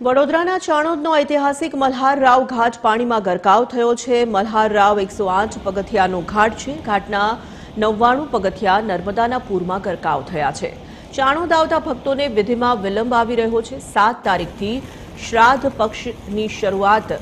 વડોદરાના ચાણોદનો ઐતિહાસિક મલ્હાર રાવ ઘાટ પાણીમાં ગરકાવ થયો છે. મલ્હાર રાવ એકસો આઠ પગથિયાનો ઘાટ છે. ઘાટના નવ્વાણું પગથિયા નર્મદાના પૂરમાં ગરકાવ થયા છે. ચાણોદ આવતા ભક્તોને વિધિમાં વિલંબ આવી રહ્યો છે. સાત તારીખથી શ્રાદ્ધ પક્ષની શરૂઆત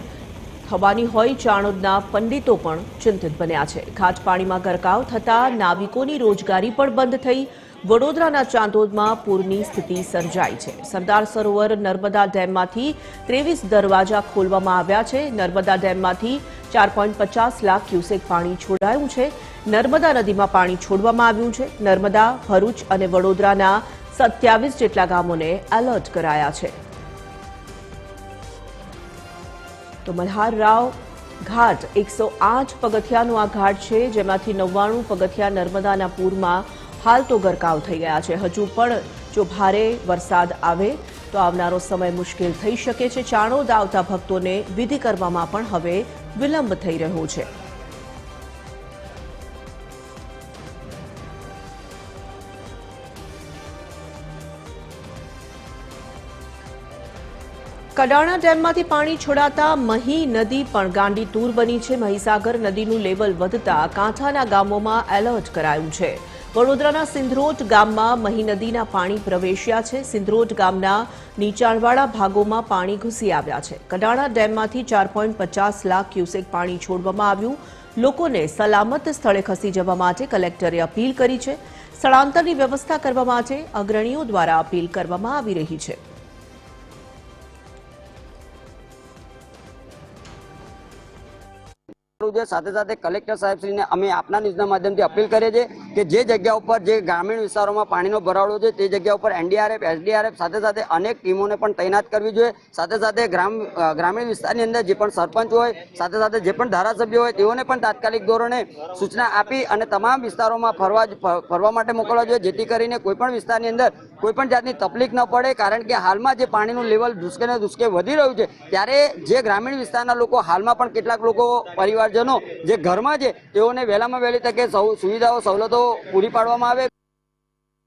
થવાની હોય ચાણોદના પંડિતો પણ ચિંતિત બન્યા છે. ઘાટ પાણીમાં ગરકાવ થતા નાવિકોની રોજગારી પણ બંધ થઈ. વડોદરાના ચાંદોદમાં પૂરની સ્થિતિ સર્જાઈ છે. સરદાર સરોવર નર્મદા ડેમમાંથી ત્રેવીસ દરવાજા ખોલવામાં આવ્યા છે. નર્મદા ડેમમાંથી ચાર પોઈન્ટ પચાસ લાખ ક્યુસેક પાણી છોડાયું છે. નર્મદા નદીમાં પાણી છોડવામાં આવ્યું છે. નર્મદા, ભરૂચ અને વડોદરાના સત્યાવીસ જેટલા ગામોને એલર્ટ કરાયા છે. તો મલ્હાર રાવ ઘાટ એકસો આઠ પગથિયાનો આ ઘાટ છે, જેમાંથી નવ્વાણું પગથિયા નર્મદાના પૂરમાં હાલ તો ગરકાવ થઈ ગયા છે. હજુ પણ જો ભારે વરસાદ આવે તો આવનારો સમય મુશ્કેલ થઈ શકે છે. ચાણોદ આવતા ભક્તોને વિધિ કરવામાં પણ હવે વિલંબ થઈ રહ્યો છે. કડાણા ડેમમાંથી પાણી છોડાતા મહી નદી પણ ગાંડી તૂર બની છે. મહીસાગર નદીનું લેવલ વધતા કાંઠાના ગામોમાં એલર્ટ કરાયું છે. વડોદરાના સિંધરોટ ગામમાં મહી નદીના પાણી પ્રવેશ્યા છે. સિંધરોટ ગામના નીચાણવાળા ભાગોમાં પાણી ઘૂસી આવ્યા છે. કડાણા ડેમમાંથી ચાર પચાસ લાખ ક્યુસેક પાણી છોડવામાં આવ્યું. લોકોને સલામત સ્થળે ખસી જવા માટે કલેક્ટરે અપીલ કરી છે. સ્થળાંતરની વ્યવસ્થા કરવા માટે અગ્રણીઓ દ્વારા અપીલ કરવામાં આવી રહી છે. કરવું જોઈએ સાથે સાથે કલેક્ટર સાહેબશ્રીને અમે આપના ન્યૂઝના માધ્યમથી અપીલ કરીએ છીએ કે જે જગ્યા ઉપર જે ગ્રામીણ વિસ્તારોમાં પાણીનો ભરાડો છે, તે જગ્યા ઉપર એનડીઆરએફ, એસડીઆરએફ, સાથે સાથે અનેક ટીમોને પણ તૈનાત કરવી જોઈએ. સાથે સાથે ગ્રામ ગ્રામીણ વિસ્તારની અંદર જે પણ સરપંચ હોય, સાથે સાથે જે પણ ધારાસભ્યો હોય, તેઓને પણ તાત્કાલિક ધોરણે સૂચના આપી અને તમામ વિસ્તારોમાં ફરવા ફરવા માટે મોકલવા જોઈએ, જેથી કરીને કોઈ પણ વિસ્તારની અંદર કોઈ પણ જાતની તકલીફ ન પડે, કારણ કે હાલમાં જે પાણીનું લેવલ ધુસકે ને ધુસકે વધી રહ્યું છે, ત્યારે જે ગ્રામીણ વિસ્તારના લોકો હાલમાં પણ કેટલાક લોકો પરિવારજનો જે ઘરમાં છે, તેઓને વહેલામાં વહેલી તકે સુવિધાઓ, સવલતો પૂરી પાડવામાં આવે.